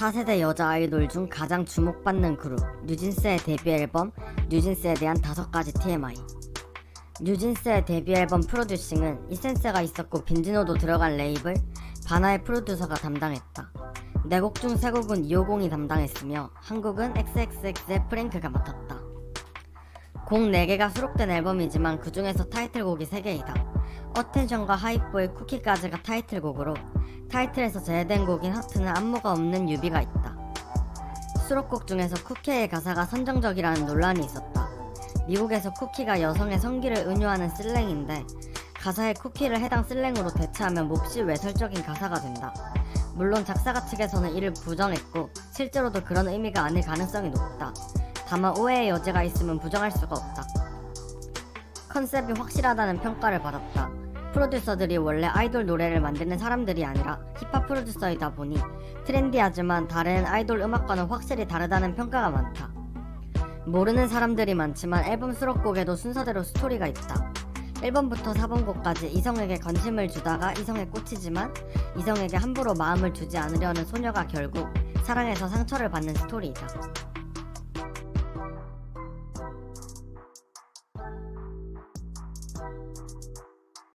4세대 여자 아이돌 중 가장 주목받는 그룹 뉴진스의 데뷔 앨범 뉴진스에 대한 다섯 가지 TMI 뉴진스의 데뷔 앨범 프로듀싱은 이센스가 있었고 빈지노도 들어간 레이블 바나의 프로듀서가 담당했다. 네 곡 중 세 곡은 250이 담당했으며 한 곡은 XXX의 프랭크가 맡았다. 곡 4개가 수록된 앨범이지만 그 중에서 타이틀곡이 3개이다. 어텐션과 하이포의 쿠키까지가 타이틀곡으로 타이틀에서 제외된 곡인 하트는 안무가 없는 유비가 있다. 수록곡 중에서 쿠키의 가사가 선정적이라는 논란이 있었다. 미국에서 쿠키가 여성의 성기를 은유하는 슬랭인데 가사에 쿠키를 해당 슬랭으로 대체하면 몹시 외설적인 가사가 된다. 물론 작사가 측에서는 이를 부정했고 실제로도 그런 의미가 아닐 가능성이 높다. 다만 오해의 여지가 있으면 부정할 수가 없다. 컨셉이 확실하다는 평가를 받았다. 프로듀서들이 원래 아이돌 노래를 만드는 사람들이 아니라 힙합 프로듀서이다 보니 트렌디하지만 다른 아이돌 음악과는 확실히 다르다는 평가가 많다. 모르는 사람들이 많지만 앨범 수록곡에도 순서대로 스토리가 있다. 1번부터 4번 곡까지 이성에게 관심을 주다가 이성에 꽂히지만 이성에게 함부로 마음을 주지 않으려는 소녀가 결국 사랑에서 상처를 받는 스토리이다.